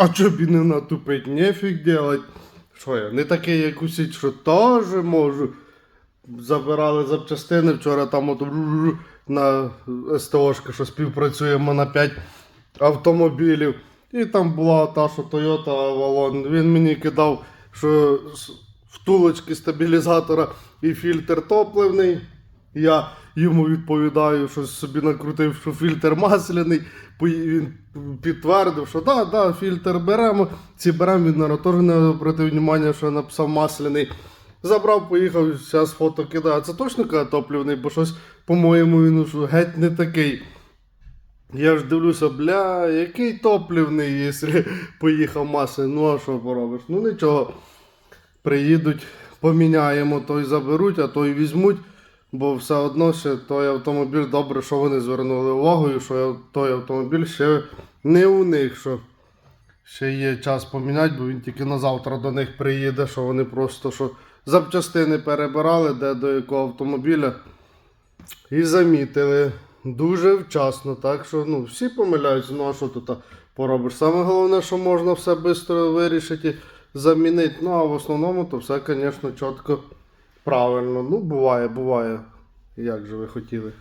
А чо б і не натупить, нефіг делать. Що я, не такий, як усі, що теж можу. Забирали запчастини вчора там от на СТОшка, що співпрацюємо на 5 автомобілів. І там була та, що Toyota Avalon. Він мені кидав, що втулочки стабілізатора і фільтр топливний. Я йому відповідаю, що собі накрутив, що фільтр масляний. Він підтвердив, що да, да, фільтр беремо. Ці беремо, він наверно, теж не обратив увагу, що я написав масляний. Забрав, поїхав, зараз фото кидаю. Це точно каже топливний, бо щось, по-моєму, він геть не такий. Я ж дивлюся, бля, який топливний, якщо поїхав масляний. Ну а що поробиш? Ну нічого. Приїдуть, поміняємо, той заберуть, а той візьмуть. Бо все одно ще той автомобіль добре, що вони звернули увагу, і що той автомобіль ще не у них, що ще є час поміняти, бо він тільки на завтра до них приїде, що вони просто що запчастини перебирали, де до якого автомобіля. І замітили дуже вчасно. Так що ну, всі помиляються, ну а що тут поробиш? Саме головне, що можна все швидко вирішити, замінити. Ну а в основному то все, звісно, чітко правильно. Ну, буває, буває. Як же ви хотіли.